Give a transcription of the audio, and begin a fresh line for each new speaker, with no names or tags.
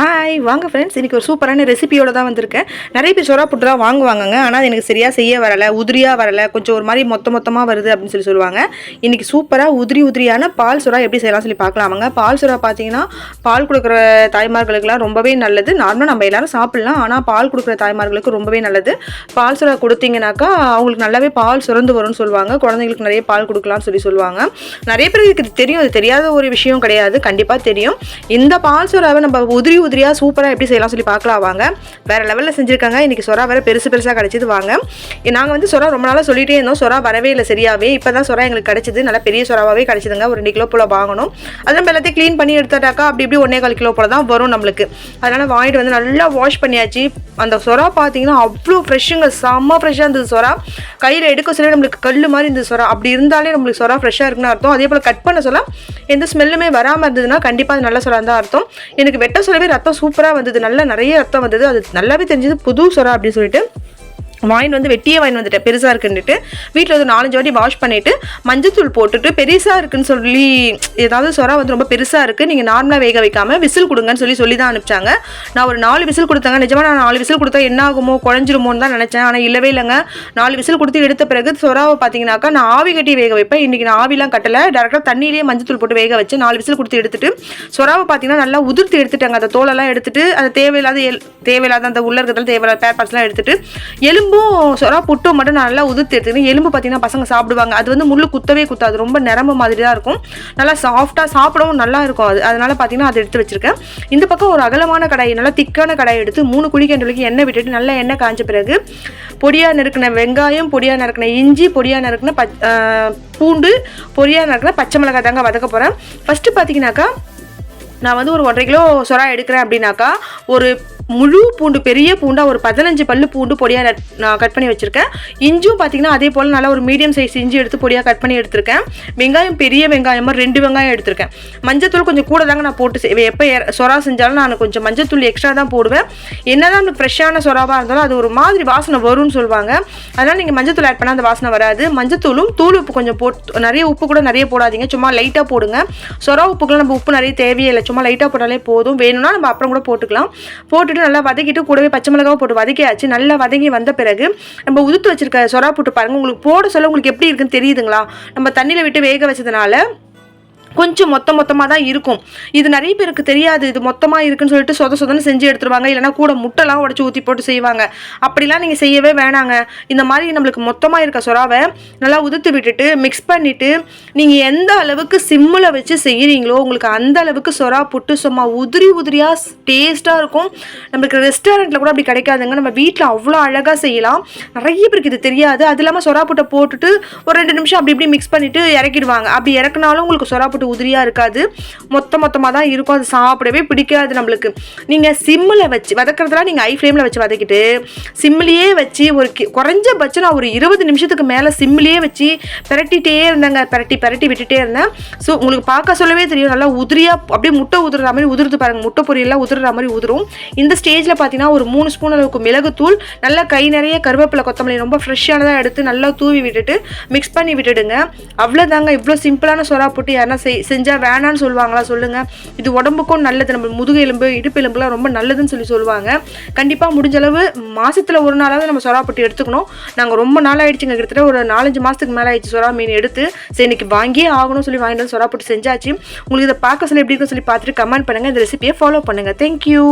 Hi வாங்க friends இன்றைக்கி ஒரு சூப்பரான ரெசிபியோட தான் வந்திருக்கேன். நிறைய பேர் சொரா புட்டு தான் வாங்குவாங்கங்க. ஆனால் அது எனக்கு சரியாக செய்ய வரலை உதிரியாக வரலை. கொஞ்சம் ஒரு மாதிரி மொத்த மொத்தமாக வருது அப்படின்னு சொல்லி சொல்லுவாங்க. இன்றைக்கி சூப்பராக உதிரி உதிரியான பால் சுறா எப்படி செய்யலாம் சொல்லி பார்க்கலாமாங்க. பால் சுறா பார்த்தீங்கன்னா பால் கொடுக்குற தாய்மார்களுக்கெல்லாம் ரொம்பவே நல்லது. நார்மலாக நம்ம எல்லோரும் சாப்பிட்லாம். ஆனால் பால் கொடுக்குற தாய்மார்களுக்கு ரொம்பவே நல்லது. பால் சுறா கொடுத்தீங்கன்னாக்கா அவங்களுக்கு நல்லாவே பால் சுரந்து வரும்னு சொல்லுவாங்க. குழந்தைங்களுக்கு நிறைய பால் கொடுக்கலாம்னு சொல்லி சொல்லுவாங்க. நிறைய பேருக்கு இது தெரியும். அது தெரியாத ஒரு விஷயம் கிடையாது. கண்டிப்பாக தெரியும். இந்த பால் சுறாவை நம்ம உதிரி உதிரியாக சூப்பராக எப்படி செய்யலாம் சொல்லி பார்க்கலாம் வாங்க. வேறு லெவலில் செஞ்சுருக்காங்க. இன்றைக்கி சொரா வேறு பெருசு பெருசாக கிடச்சிது வாங்க. நாங்கள் வந்து சொரா ரொம்ப நாளாக சொல்லிகிட்டே இருந்தோம். சொரா வரவே இல்லை சரியாகவே இப்போ தான் சொரா எங்களுக்கு கிடச்சிது. நல்லா பெரிய சொராவே கிடச்சிதுங்க. ஒரு ரெண்டு கிலோ போல் வாங்கணும். அது நம்ம எல்லாத்தையும் க்ளீன் பண்ணி எடுத்துட்டாக்கா அப்படி இப்படி ஒன்றே கால் கிலோ போல் தான் வரும் நம்மளுக்கு. அதனால் வாங்கிட்டு வந்து நல்லா வாஷ் பண்ணியாச்சு. அந்த சொரா பார்த்தீங்கன்னா அவ்வளோ ஃப்ரெஷ்ஷுங்க செம்ம ஃப்ரெஷ்ஷாக இருந்தது சொரா கையில் எடுக்க சொல்லி நம்மளுக்கு கல் மாதிரி இருந்தது சொரா அப்படி இருந்தாலே நம்மளுக்கு சொரா ஃப்ரெஷ்ஷாக இருக்குன்னு அர்த்தம். அதே போல் கட் பண்ண சொல்ல எந்த ஸ்மெல்லுமே வராமல் இருந்ததுன்னா கண்டிப்பாக அது நல்ல சொரா தான் அர்த்தம். எனக்கு வெட்ட சொல்லவே ரத்தம் சூப்பராக வந்தது. நல்லா நிறைய ரத்தம் வந்தது. அது நல்லாவே தெரிஞ்சது. புது சொரா அப்படின்னு சொல்லிட்டு வாயின் வந்து வெட்டியே வாயின் வந்துட்டேன். பெருசாக இருக்குன்னுட்டு. வீட்டில் வந்து நாலஞ்சு வாட்டி வாஷ் பண்ணிவிட்டு மஞ்சத்தூள் போட்டுட்டு பெருசாக இருக்குன்னு சொல்லி ஏதாவது சொரா வந்து ரொம்ப பெருசாக இருக்குது நீங்கள் நார்மலாக வேக வைக்காமல் விசில் கொடுங்கன்னு சொல்லி சொல்லி தான் அனுப்பிச்சாங்க. நான் ஒரு நாலு விசில் கொடுத்தாங்க. நிஜமாக நான் நாலு விசில் கொடுத்தா என்ன ஆகுமோ குழஞ்சிருமோன்னு தான் நினச்சேன். ஆனால் இல்லவே இல்லைங்க. நாலு விசில் கொடுத்து எடுத்த பிறகு சொராவை பார்த்தீங்கன்னாக்கா நான் ஆவி கட்டி வேக வைப்பேன். இன்றைக்கி நான் ஆவிலாம் கட்டலை. டேரெக்டாக தண்ணியிலேயே மஞ்சத்தூள் போட்டு வேக வச்சு நாலு விசில் கொடுத்து எடுத்துட்டு சொராவை பார்த்தீங்கன்னா நல்லா உதிர்த்து எடுத்துட்டாங்க. அந்த தோலெல்லாம் எடுத்துட்டு அது தேவையில்லாத எல் தேவையில்லாத அந்த உள்ள இருக்கிறதால தேவையில்லாத பேப்பர்ஸ்லாம் எடுத்துட்டு எலும்பு எலும்பும் சொரா புட்டும் மட்டும் நான் நல்லா உதுத்து எடுத்துக்கணும் எலும்பு பார்த்தீங்கன்னா பசங்க சாப்பிடுவாங்க. அது வந்து முள்ளு குத்தவே குத்தாது. ரொம்ப நிரம்ப மாதிரி தான் இருக்கும். நல்லா சாஃப்டாக சாப்பிடவும் நல்லா இருக்கும் அது. அதனால் பார்த்தீங்கன்னா அதை எடுத்து வச்சிருக்கேன். இந்த பக்கம் ஒரு அகலமான கடாய் நல்லா திக்கான கடாய் எடுத்து மூணு குழிக்கண்டலுக்கு எண்ணெய் விட்டுட்டு நல்லா எண்ணெய் காஞ்ச பிறகு பொடியாக நறுக்கின வெங்காயம் பொடியாக நறுக்கின இஞ்சி பொடியாக நறுக்கின பச் பூண்டு பொடியாக நறுக்கின பச்சை மிளகாய் தாங்க வதக்க போகிறேன் ஃபஸ்ட்டு பார்த்தீங்கன்னாக்கா நான் வந்து ஒரு ஒன்றரை கிலோ சொரா எடுக்கிறேன் அப்படின்னாக்கா ஒரு முழு பூண்டு பெரிய பூண்டாக ஒரு பதினஞ்சு பல்லு பூண்டு பொடியாக நான் கட் பண்ணி வச்சுருக்கேன். இஞ்சும் பார்த்தீங்கன்னா அதே போல் நல்லா ஒரு மீடியம் சைஸ் இஞ்சி எடுத்து பொடியாக கட் பண்ணி எடுத்திருக்கேன். வெங்காயம் பெரிய வெங்காயமாக ரெண்டு வெங்காயம் எடுத்திருக்கேன். மஞ்சத்தூள் கொஞ்சம் கூட தாங்க நான் போட்டு செய்வேன் எப்போ சொரா செஞ்சாலும் நான் கொஞ்சம் மஞ்சத்தூள் எக்ஸ்ட்ரா தான் போடுவேன். என்ன தான் அந்த ஃப்ரெஷ்ஷான சொராவாக இருந்தாலும் அது ஒரு மாதிரி வாசனை வரும்னு சொல்லுவாங்க. அதனால் நீங்கள் மஞ்சத்தூள் ஆட் பண்ணால் அந்த வாசனை வராது. மஞ்சத்தூளும் தூள் உப்பு கொஞ்சம் போட்டு நிறைய உப்பு கூட நிறைய போடாதீங்க. சும்மா லைட்டாக போடுங்க. சொரா உப்புக்கெல்லாம் நம்ம உப்பு நிறைய தேவையே இல்லை. சும்மா லைட்டாக போட்டாலே போதும். வேணும்னா நம்ம அப்புறம் கூட போட்டுக்கலாம். போட்டுட்டு நல்லா வதக்கிட்டு கூடவே பச்சை மிளகாவும் போட்டு வதக்கியாச்சு. நல்லா வதங்கி வந்த பிறகு நம்ம உதுத்து வச்சிருக்க சொரா போட்டு பாருங்கள் உங்களுக்கு போட சொல்ல உங்களுக்கு எப்படி இருக்குன்னு தெரியுதுங்களா? நம்ம தண்ணியில் விட்டு வேக வச்சதுனால கொஞ்சம் மொத்த மொத்தமாக தான் இருக்கும். இது நிறைய பேருக்கு தெரியாது. இது மொத்தமாக இருக்குன்னு சொல்லிட்டு சொத சொதன்னு செஞ்சு எடுத்துருவாங்க. இல்லைனா கூட முட்டைலாம் உடச்சி ஊற்றி போட்டு செய்வாங்க. அப்படிலாம் நீங்கள் செய்யவே வேணாங்க. இந்த மாதிரி நம்மளுக்கு மொத்தமாக இருக்க சொராவை நல்லா உதுத்து விட்டுட்டு மிக்ஸ் பண்ணிவிட்டு நீங்கள் எந்த அளவுக்கு சிம்மில் வச்சு செய்கிறீங்களோ உங்களுக்கு அந்த அளவுக்கு சொரா புட்டு சும்மா உதிரி உதிரியாக டேஸ்ட்டாக இருக்கும். நம்மளுக்கு ரெஸ்டாரண்ட்டில் கூட அப்படி கிடைக்காதுங்க. நம்ம வீட்டில் அவ்வளோ அழகாக செய்யலாம். நிறைய பேருக்கு இது தெரியாது. அது இல்லாமல் சொரா புட்டை போட்டுட்டு ஒரு ரெண்டு நிமிஷம் அப்படி இப்படி மிக்ஸ் பண்ணிவிட்டு இறக்கிடுவாங்க. அப்படி இறக்குனாலும் உங்களுக்கு சொரா புட்டு உதிரியாக இருக்காது. மொத்த மொத்தமாக தான் இருக்கும். அது சாப்பிடவே பிடிக்காது நம்மளுக்கு. நீங்கள் சிம்மில் வச்சு வதக்கிறதுலாம் நீங்கள் ஐ ஃப்ளேமில் வச்சு வதக்கிட்டு சிம்மிலேயே வச்சு ஒரு கி- குறைஞ்சபட்சம் நான் ஒரு இருபது நிமிஷத்துக்கு மேலே சிம்மிலேயே வச்சு பிரட்டிகிட்டே இருந்தேங்க. பிரட்டி பிரட்டி விட்டுட்டே இருந்தேன். ஸோ உங்களுக்கு பார்க்க சொல்லவே தெரியும். நல்லா உதிரியாக அப்படியே முட்டை உதிர்ற மாதிரி உதிர்த்து பாருங்கள் முட்டை பொரியெல்லாம் உதிர்ற மாதிரி உதிரும். இந்த ஸ்டேஜில் பார்த்தீங்கன்னா ஒரு மூணு ஸ்பூன் அளவுக்கு மிளகுத்தூள் நல்லா கை நிறைய கருவேப்பிலை கொத்தமல்லி ரொம்ப ஃப்ரெஷ்ஷானதாக எடுத்து நல்லா தூவி விட்டுட்டு மிக்ஸ் பண்ணி விட்டுடுங்க. அவ்வளோதாங்க இவ்வளோ சிம்பிளான சொரா போட்டு யாருன்னா செஞ்சால் வேணான்னு சொல்லுவாங்களா? சொல்லுங்கள் இது உடம்புக்கும் நல்லது. நம்ம முதுகு எலும்பு இடுப்பு எலும்புலாம் ரொம்ப நல்லதுன்னு சொல்லி சொல்லுவாங்க. கண்டிப்பாக முடிஞ்ச அளவு ஒரு நாளாவது நம்ம சொராப்பட்டு எடுத்துக்கணும். நாங்கள் ரொம்ப நாள் ஆயிடுச்சுங்க. கிட்டத்தட்ட ஒரு நாலஞ்சு மாதத்துக்கு மேலே ஆயிடுச்சு சொரா மீன் எடுத்து. சரி இன்னைக்கு வாங்கியே ஆகணும்னு சொல்லி வாங்கிட்டு வந்து சொரா செஞ்சாச்சு. உங்களுக்கு இதை பார்க்க சொல்லி எப்படி இருக்குன்னு சொல்லி பார்த்துட்டு கமெண்ட் பண்ணுங்கள் இந்த ரெசிபியை ஃபாலோ பண்ணுங்கள் தேங்க்யூ